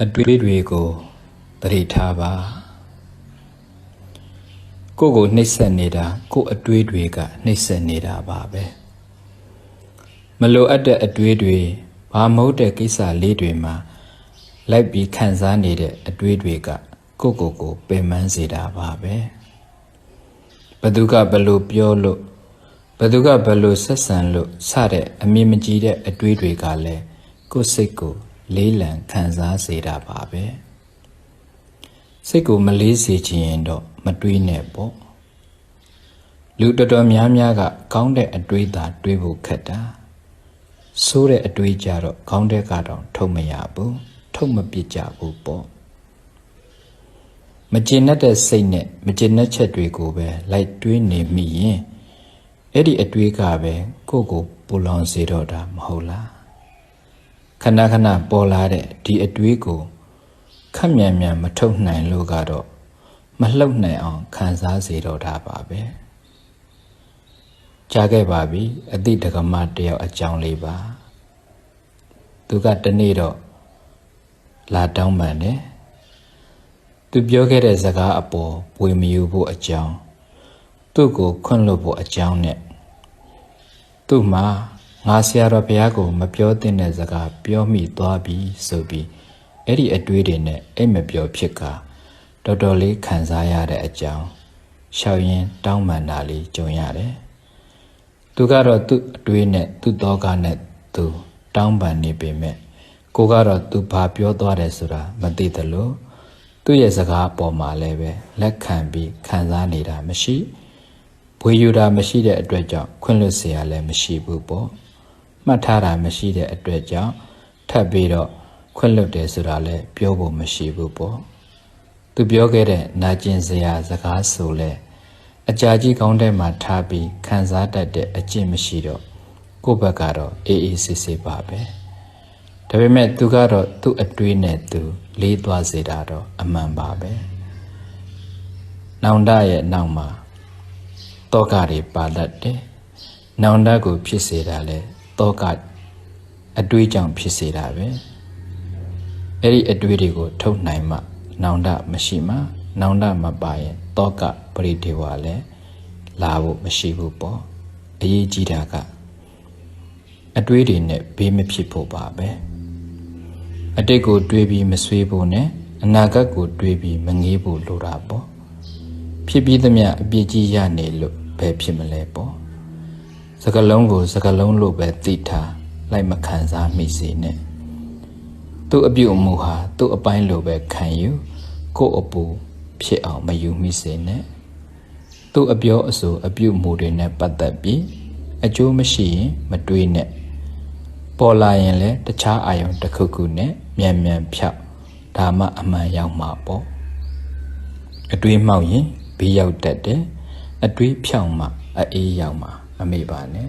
အတွေ့တွေကိုသတိထားပါကိုယ့်ကိုနှိပ်စက်နေတာကိုယ့်အတွေ့တွေကနှိပ်စက်နေတာပါပဲမလိုအပ်တဲ့အတွေ့တွေဘာမဟုတ်တဲ့ကိစ္စလေးတွေမှာလိုက်ပြီးခံစားနေတဲ့အတွေ့တွေကကိုယ့်ကိုယ်ကိုပင်ပန်းစေတာပါပဲဘသူကဘလို့ပြောလို့ဘသူကဘလို့ဆက်ဆံလို့စတဲ့အမြင်မကြည့်တဲ့အတွေ့တွေကလည်းကိုယ့်စိတ်ကို လေးလံခံစားစေတာပါပဲစိတ်ကိုမလေးစေချင်ရင်တော့မတွေးနဲ့ပေါ့လူတော်တော်များများကကောင်းတဲ့အတွေးသာတွေးဖို့ခက်တာဆိုးတဲ့အတွေးကြတော့ကောင်းတဲ့ကတော့ထုတ်မရဘူးထုတ်မပစ်ကြဘူးပေါ့မကျေနပ်တဲ့စိတ်နဲ့မကျေနပ်ချက်တွေကိုပဲလိုက်တွေးနေမိရင်အဲ့ဒီအတွေးကပဲကိုယ့်ကိုပူလောင်စေတော့တာမဟုတ်လား ခဏခဏပေါ်လာတဲ့ဒီအတွေးကိုခက်မြန်မြန်မထုတ်နိုင်လို့ကတော့မလှုပ်နိုင်အောင်ခံစားစေတော့တာပါပဲကြားခဲ့ပါပြီအတိတကမတယောက်အကြောင်းလေးပါသူကတနေ့တော့လာတောင်းပန်တယ်သူပြောခဲ့တဲ့စကားအပေါ်ဝေမယူဖို့အကြောင်းသူ့ကိုခွန့်လွတ်ဖို့အကြောင်းနဲ့သူ့မှာ ငါဆရာတော်ဘုရားကိုမပြောသင့်တဲ့စကားပြောမိသွားပြီဆိုပြီးအဲ့ဒီအတွေးတွေနဲ့အိတ်မပြောဖြစ်ကတော်တော်လေးခံစားရတဲ့အကြောင်းရှောက်ရင်တောင်းပန်တာလေးကြုံရတယ်သူကတော့သူ့အတွေးနဲ့သူ့သောကနဲ့သူတောင်းပန်နေပေမဲ့ကိုကတော့သူဘာပြောသွားတယ်ဆိုတာမသိသလိုသူ့ရဲ့စကားပေါ်မှာလည်းပဲလက်ခံပြီးခံစားနေတာမရှိဘွေယူတာမရှိတဲ့အတွက်ကြောင့်ခွင့်လွတ်เสียရလည်းမရှိဘူးပေါ့ မှတ်ထားတာမရှိတဲ့အတွက်ကြောင့်ထပ်ပြီးတော့ခွင့်လွတ်တယ်ဆိုတာလည်းပြောဖို့မရှိဘူးပေါ့သူပြောခဲ့တဲ့နာကျင်စရာစကားဆိုလဲအကြာကြီးကောင်းတဲ့မှာထားပြီးခံစားတတ်တဲ့အကျင့်မရှိတော့ကိုယ့်ဘက်ကတော့အေးအေးဆေးဆေးပါပဲဒါပေမဲ့သူကတော့သူ့အတွေးနဲ့သူ လေးသွားစေတာတော့အမှန်ပါပဲနောင်တရဲ့နောက်မှာတောကတွေပါတတ်တယ်နောင်တကိုဖြစ်စေတာလဲ တောကအတွေးကြောင့်ဖြစ်စေတာပဲအဲ့ဒီအတွေးတွေကို ထုတ်နိုင်မှ နောင်တမရှိမှနောင်တမပါရင်တောကပရိဒေဝလည်းလာဖို့မရှိဘူးပေါ့အရေးကြီးတာကအတွေးတွေနဲ့ဘေးမဖြစ်ဖို့ပါပဲအတိတ်ကိုတွေးပြီးမဆွေးဖို့နဲ့အနာဂတ်ကိုတွေးပြီးမငေးဖို့လိုတာပေါ့ဖြစ်ပြီးသမျှအပြစ်ကြီးရနေလို့ဘယ်ဖြစ်မလဲပေါ့ စကလုံးကိုစကလုံးလို့ပဲသိထားလိုက်မခံစားမိစေနဲ့သူ့အပြုတ်အမူဟာသူ့အပိုင်းလိုပဲခံယူကို့အပူဖြစ်အောင်မယူမိစေနဲ့သူ့အပြောအဆိုအပြုတ်မူတွေနဲ့ပတ်သက်ပြီးအကျိုးမရှိရင်မတွေးနဲ့ပေါ်လာရင်လည်းတခြားအာယုံတစ်ခုခုနဲ့မြန်မြန်ဖြောက်ဒါမှအမှန်ရောက်မှာပေါ့အတွေးမှောက်ရင်ဘေးရောက်တတ်တယ်အတွေးဖြောက်မှအေးရောက်မှာ မမေ့ပါနဲ့